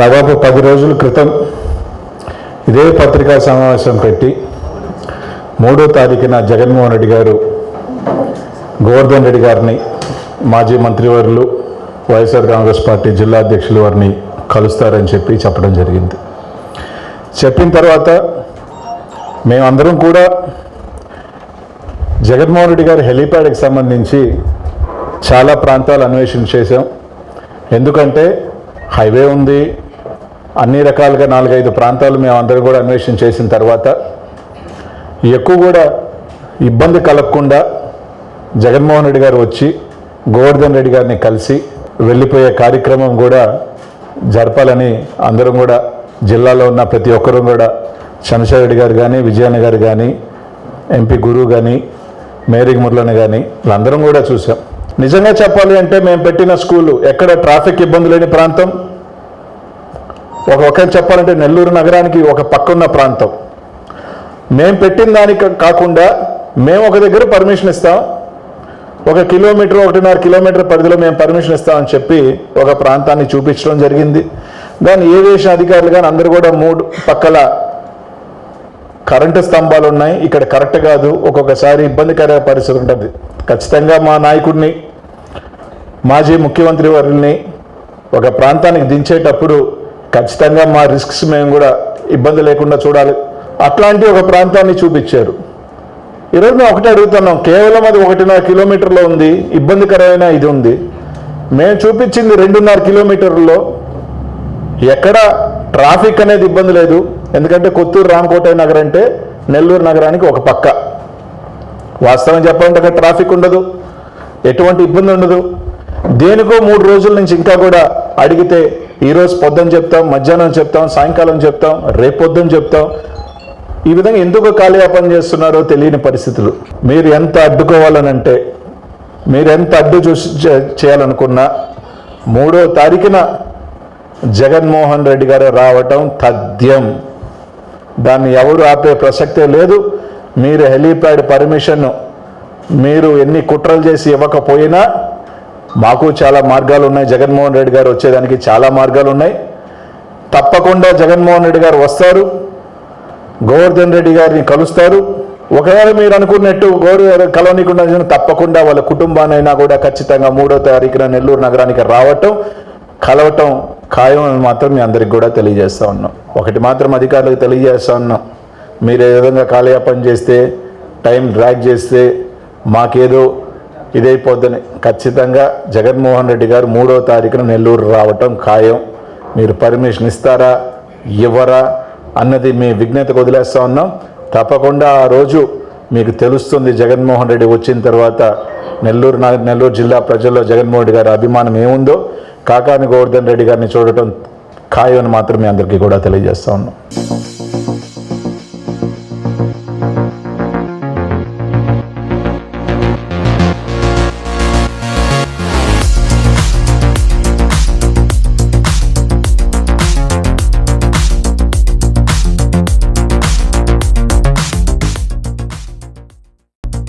దాదాపు పది రోజుల క్రితం ఇదే పత్రికా సమావేశం పెట్టి మూడో తారీఖున జగన్మోహన్ రెడ్డి గారు గోవర్ధన్ రెడ్డి గారిని మాజీ మంత్రివర్యులు వైఎస్ఆర్ కాంగ్రెస్ పార్టీ జిల్లా అధ్యక్షులు వారిని కలుస్తారని చెప్పి చెప్పడం జరిగింది. చెప్పిన తర్వాత మేమందరం కూడా జగన్మోహన్ రెడ్డి గారి హెలీప్యాడ్కి సంబంధించి చాలా ప్రాంతాలు అన్వేషణ చేశాం. ఎందుకంటే హైవే ఉంది. అన్ని రకాలుగా నాలుగైదు ప్రాంతాలు మేము కూడా అన్వేషణ చేసిన తర్వాత ఎక్కువ కూడా ఇబ్బంది కలగకుండా జగన్మోహన్ రెడ్డి గారు వచ్చి గోవర్ధన్ రెడ్డి గారిని కలిసి వెళ్ళిపోయే కార్యక్రమం కూడా జరపాలని అందరం కూడా జిల్లాలో ఉన్న ప్రతి ఒక్కరూ కూడా చంద్రశేఖర్ రెడ్డి గారు కానీ విజయాన్న గారు కానీ ఎంపీ గురువు కానీ మేరీ మురళని కానీ వీళ్ళందరం కూడా చూసాం. నిజంగా చెప్పాలి అంటే మేము పెట్టిన స్కూలు ఎక్కడ ట్రాఫిక్ ఇబ్బంది లేని ప్రాంతం. ఒక ఒకరు చెప్పాలంటే నెల్లూరు నగరానికి ఒక పక్కన్న ప్రాంతం. మేము పెట్టిన దానికి కాకుండా మేము ఒక దగ్గర పర్మిషన్ ఇస్తాం. ఒక కిలోమీటర్ ఒకటిన్నర కిలోమీటర్ పరిధిలో మేము పర్మిషన్ ఇస్తామని చెప్పి ఒక ప్రాంతాన్ని చూపించడం జరిగింది. దాని ఏవియేషన్ అధికారులు కానీ అందరూ కూడా మూడు పక్కల కరెంటు స్తంభాలు ఉన్నాయి. ఇక్కడ కరెక్ట్ కాదు. ఒక్కొక్కసారి ఇబ్బందికర పరిస్థితి ఉంటుంది. ఖచ్చితంగా మా నాయకుడిని మాజీ ముఖ్యమంత్రి వారిని ఒక ప్రాంతానికి దించేటప్పుడు ఖచ్చితంగా మా రిస్క్స్ మేము కూడా ఇబ్బంది లేకుండా చూడాలి. అట్లాంటి ఒక ప్రాంతాన్ని చూపించారు. ఈరోజు మేము ఒకటే అడుగుతున్నాం కేవలం అది ఒకటిన్నర కిలోమీటర్లో ఉంది ఇబ్బందికరమైన ఇది ఉంది. మేము చూపించింది రెండున్నర కిలోమీటర్లో. ఎక్కడ ట్రాఫిక్ అనేది ఇబ్బంది లేదు. ఎందుకంటే కొత్తూరు రామకోట నగర్ అంటే నెల్లూరు నగరానికి ఒక పక్క. వాస్తవం చెప్పాలంటే అక్కడ ట్రాఫిక్ ఉండదు ఎటువంటి ఇబ్బంది ఉండదు. దేనికో మూడు రోజుల నుంచి ఇంకా కూడా అడిగితే ఈరోజు పొద్దున చెప్తాం మధ్యాహ్నం చెప్తాం సాయంకాలం చెప్తాం రేపు పొద్దున చెప్తాం. ఈ విధంగా ఎందుకు కాలయాపన చేస్తున్నారో తెలియని పరిస్థితులు. మీరు ఎంత అడ్డుకోవాలనంటే మీరు ఎంత అడ్డు చూసి చేయాలనుకున్నా మూడో తారీఖున జగన్మోహన్ రెడ్డి గారు రావటం తథ్యం. దాన్ని ఎవరు ఆపే ప్రసక్తే లేదు. మీరు హెలీప్యాడ్ పర్మిషన్ మీరు ఎన్ని కుట్రలు చేసి ఇవ్వకపోయినా మాకు చాలా మార్గాలు ఉన్నాయి. జగన్మోహన్ రెడ్డి గారు వచ్చేదానికి చాలా మార్గాలు ఉన్నాయి. తప్పకుండా జగన్మోహన్ రెడ్డి గారు వస్తారు. గోవర్ధన్ రెడ్డి గారిని కలుస్తారు. ఒకవేళ మీరు అనుకున్నట్టు గౌరవ కలవనీకుండా తప్పకుండా వాళ్ళ కుటుంబానైనా కూడా ఖచ్చితంగా మూడో తారీఖున నెల్లూరు నగరానికి రావటం కలవటం ఖాయం అని మాత్రం మీ అందరికి కూడా తెలియజేస్తూ ఉన్నాం. ఒకటి మాత్రం అధికారులకు తెలియజేస్తా ఉన్నాం. మీరు ఏ విధంగా కాలయాపన చేస్తే టైం డ్రాక్ చేస్తే మాకేదో ఇదైపోద్దని. ఖచ్చితంగా జగన్మోహన్ రెడ్డి గారు మూడో తారీఖున నెల్లూరు రావటం ఖాయం. మీరు పర్మిషన్ ఇస్తారా? ఇవ్వరా? అన్నది మీ విజ్ఞతకు వదిలేస్తా ఉన్నాం. తప్పకుండా ఆ రోజు మీకు తెలుస్తుంది జగన్మోహన్ రెడ్డి వచ్చిన తర్వాత నెల్లూరు నా- నెల్లూరు జిల్లా ప్రజల్లో జగన్మోహన్ రెడ్డి గారి అభిమానం ఏముందో కాకాని గోవర్ధన్ రెడ్డి గారిని చూడటం ఖాయం అని మాత్రం మీ అందరికీ కూడా తెలియజేస్తా ఉన్నాం.